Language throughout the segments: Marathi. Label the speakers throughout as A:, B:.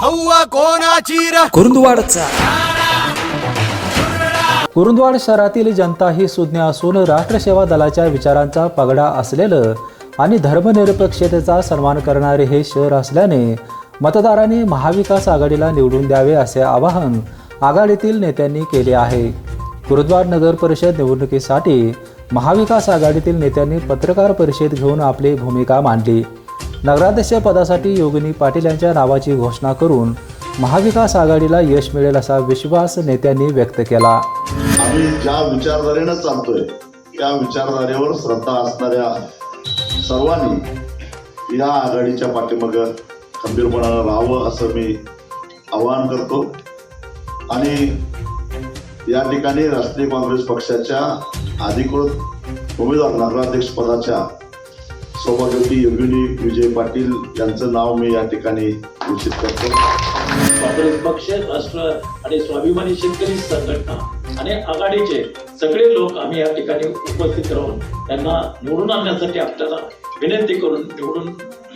A: हव्वा कोणाची
B: कुरुंदवाडचा.
C: कुरुंदवाड शहरातील जनता ही सुज्ञ असून राष्ट्रसेवा दलाच्या विचारांचा पगडा असलेलं आणि धर्मनिरपेक्षतेचा सन्मान करणारे हे शहर असल्याने मतदारांनी महाविकास आघाडीला निवडून द्यावे असे आवाहन आघाडीतील नेत्यांनी केले आहे. कुरुंदवाड नगर परिषद निवडणुकीसाठी महाविकास आघाडीतील नेत्यांनी पत्रकार परिषद घेऊन आपली भूमिका मांडली. नगराध्यक्ष पदासाठी योगिनी पाटील यांच्या नावाची घोषणा करून महाविकास आघाडीला यश मिळेल असा विश्वास नेत्यांनी व्यक्त केला.
D: आम्ही ज्या विचारधारेनं चालतोय त्या विचारधारेवर श्रद्धा असणाऱ्या सर्वांनी या आघाडीच्या पाठीमाग खंबीरपणाला राहावं असं मी आवाहन करतो. आणि या ठिकाणी राष्ट्रीय काँग्रेस पक्षाच्या अधिकृत उमेदवार नगराध्यक्ष पदाच्या सौभाग्यवती योगिनी विजय पाटील यांचं नाव मी या ठिकाणी घोषित करतो.
E: काँग्रेस पक्ष राष्ट्र आणि स्वाभिमानी शेतकरी संघटना आणि आघाडीचे सगळे लोक आम्ही या ठिकाणी उपस्थित राहून त्यांना निवडून आणण्यासाठी आपल्याला विनंती करून निवडून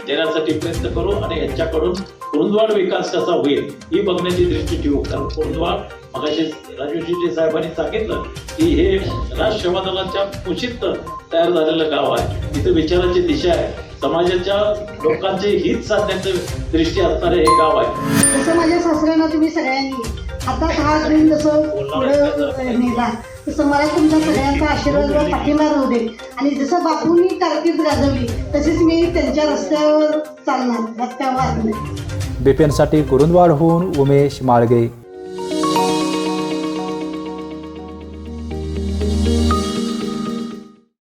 E: देण्यासाठी प्रयत्न करू आणि यांच्याकडून कुरुंदवाड विकास कसा होईल ही बघण्याची दृष्टी ठेवू कारण कुरुंदवाड मगाशी राजू शिंदे साहेबांनी सांगितलं की हे राष्ट्र सेवा कुशीत तयार झालेलं गाव आहे. इथं विचाराची दिशा आहे. समाजाच्या लोकांचे हित साधण्याचं दृष्टी असणारे हे गाव आहे.
F: तसं माझ्या सासऱ्यांना तुम्ही सगळ्यांनी हातात हात घेऊन जसं पुढं नेला तसं मला तुमच्या सगळ्यांचा आशीर्वाद व पाठिंबा राहू दे. आणि जसं बापूंनी कारकीर्द गाजवली तशीच मी त्यांच्या रस्त्यावर चालणार रस्त्यावर
C: बिपिनसाठी कुरुंदवाडहून उमेश माळगे.